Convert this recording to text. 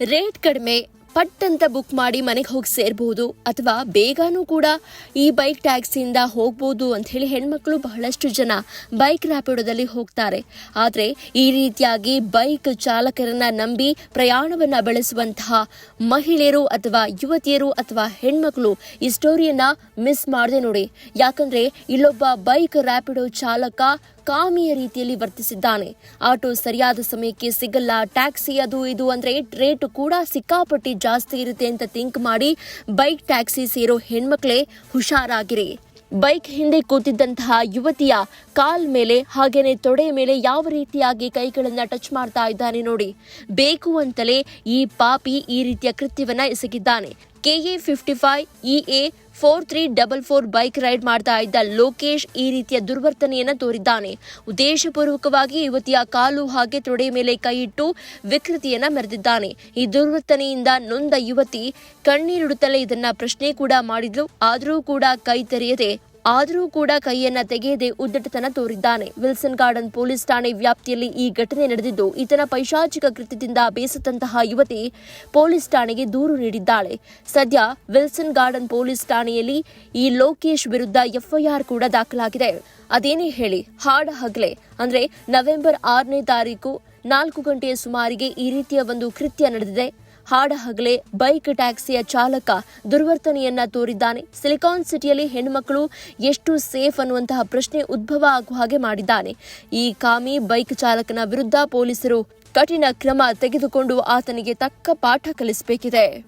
Rate ಕಡಿಮೆ, ಪಟ್ ಅಂತ ಬುಕ್ ಮಾಡಿ ಮನೆಗೆ ಹೋಗಿ ಸೇರ್ಬೋದು. ಅಥವಾ ಬೇಗನೂ ಕೂಡ ಈ ಬೈಕ್ ಟ್ಯಾಕ್ಸಿಯಿಂದ ಹೋಗ್ಬೋದು ಅಂತ ಹೇಳಿ ಹೆಣ್ಮಕ್ಳು ಬಹಳಷ್ಟು ಜನ ಬೈಕ್ ರ್ಯಾಪಿಡೋದಲ್ಲಿ ಹೋಗ್ತಾರೆ. ಆದರೆ ಈ ರೀತಿಯಾಗಿ ಬೈಕ್ ಚಾಲಕರನ್ನ ನಂಬಿ ಪ್ರಯಾಣವನ್ನ ಬೆಳೆಸುವಂತಹ ಮಹಿಳೆಯರು ಅಥವಾ ಯುವತಿಯರು ಅಥವಾ ಹೆಣ್ಮಕ್ಳು ಈ ಸ್ಟೋರಿಯನ್ನ ಮಿಸ್ ಮಾಡಿದೆ ನೋಡಿ. ಯಾಕಂದ್ರೆ ಇಲ್ಲೊಬ್ಬ ಬೈಕ್ ರ್ಯಾಪಿಡೋ ಚಾಲಕ ಕಾಮಿಯ ರೀತಿಯಲ್ಲಿ ವರ್ತಿಸಿದ್ದಾನೆ. ಆಟೋ ಸರಿಯಾದ ಸಮಯಕ್ಕೆ ಸಿಗಲ್ಲ, ಟ್ಯಾಕ್ಸಿ ಅದು ಇದು ಅಂದ್ರೆ ರೇಟ್ ಕೂಡ ಸಿಕ್ಕಾಪಟ್ಟಿ ಜಾಸ್ತಿ ಇರುತ್ತೆ ಅಂತ ಥಿಂಕ್ ಮಾಡಿ ಬೈಕ್ ಟ್ಯಾಕ್ಸಿ ಸೇರೋ ಹೆಣ್ಮಕ್ಳೇ ಹುಷಾರಾಗಿರಿ. ಬೈಕ್ ಹಿಂದೆ ಕೂತಿದ್ದಂತಹ ಯುವತಿಯ ಕಾಲ್ ಮೇಲೆ ಹಾಗೇನೆ ತೊಡೆ ಮೇಲೆ ಯಾವ ರೀತಿಯಾಗಿ ಕೈಗಳನ್ನ ಟಚ್ ಮಾಡ್ತಾ ಇದ್ದಾನೆ ನೋಡಿ. ಬೇಕು ಅಂತಲೇ ಈ ಪಾಪಿ ಈ ರೀತಿಯ ಕೃತ್ಯವನ್ನ ಎಸಗಿದ್ದಾನೆ. KA fifty five EA four three double four bike ride ಮಾಡ್ತಾ ಇದ್ದ ಲೋಕೇಶ್ ಈ ರೀತಿಯ ದುರ್ವರ್ತನೆಯನ್ನು ತೋರಿದ್ದಾನೆ. ಉದ್ದೇಶಪೂರ್ವಕವಾಗಿ ಯುವತಿಯ ಕಾಲು ಹಾಗೆ ತೊಡೆ ಮೇಲೆ ಕೈ ಇಟ್ಟು ವಿಕೃತಿಯನ್ನ ಮೆರೆದಿದ್ದಾನೆ. ಈ ದುರ್ವರ್ತನೆಯಿಂದ ನೊಂದ ಯುವತಿ ಕಣ್ಣೀರಿಡುತ್ತಲೇ ಇದನ್ನ ಪ್ರಶ್ನೆ ಕೂಡ ಮಾಡಿದ್ಲು. ಆದರೂ ಕೂಡ ಕೈ ತೆರೆಯದೆ ಆದರೂ ಕೂಡ ಕೈಯನ್ನ ತೆಗೆಯದೆ ಉದ್ದಟತನ ತೋರಿದ್ದಾನೆ. ವಿಲ್ಸನ್ ಗಾರ್ಡನ್ ಪೊಲೀಸ್ ಠಾಣೆ ವ್ಯಾಪ್ತಿಯಲ್ಲಿ ಈ ಘಟನೆ ನಡೆದಿದ್ದು, ಈತನ ಪೈಶಾಚಿಕ ಕೃತ್ಯದಿಂದ ಬೇಸತ್ತಂತಹ ಯುವತಿ ಪೊಲೀಸ್ ಠಾಣೆಗೆ ದೂರು ನೀಡಿದ್ದಾಳೆ. ಸದ್ಯ ವಿಲ್ಸನ್ ಗಾರ್ಡನ್ ಪೊಲೀಸ್ ಠಾಣೆಯಲ್ಲಿ ಈ ಲೋಕೇಶ್ ವಿರುದ್ಧ ಎಫ್ಐಆರ್ ಕೂಡ ದಾಖಲಾಗಿದೆ. ಅದೇನೇ ಹೇಳಿ, ಹಾಡ ಹಗಲೆ. ಅಂದ್ರೆ ನವೆಂಬರ್ ಆರನೇ ತಾರೀಕು ನಾಲ್ಕು ಗಂಟೆಯ ಸುಮಾರಿಗೆ ಈ ರೀತಿಯ ಒಂದು ಕೃತ್ಯ ನಡೆದಿದೆ. ಹಾಡ ಹಗಲೆ ಬೈಕ್ ಟ್ಯಾಕ್ಸಿಯ ಚಾಲಕ ದುರ್ವರ್ತನೆಯನ್ನ ತೋರಿದ್ದಾನೆ. ಸಿಲಿಕಾನ್ ಸಿಟಿಯಲ್ಲಿ ಹೆಣ್ಣುಮಕ್ಕಳು ಎಷ್ಟು ಸೇಫ್ ಅನ್ನುವಂತಹ ಪ್ರಶ್ನೆ ಉದ್ಭವ ಆಗುವ ಹಾಗೆ ಮಾಡಿದ್ದಾನೆ. ಈ ಕಾಮಿ ಬೈಕ್ ಚಾಲಕನ ವಿರುದ್ಧ ಪೊಲೀಸರು ಕಠಿಣ ಕ್ರಮ ತೆಗೆದುಕೊಂಡು ಆತನಿಗೆ ತಕ್ಕ ಪಾಠ ಕಲಿಸಬೇಕಿದೆ.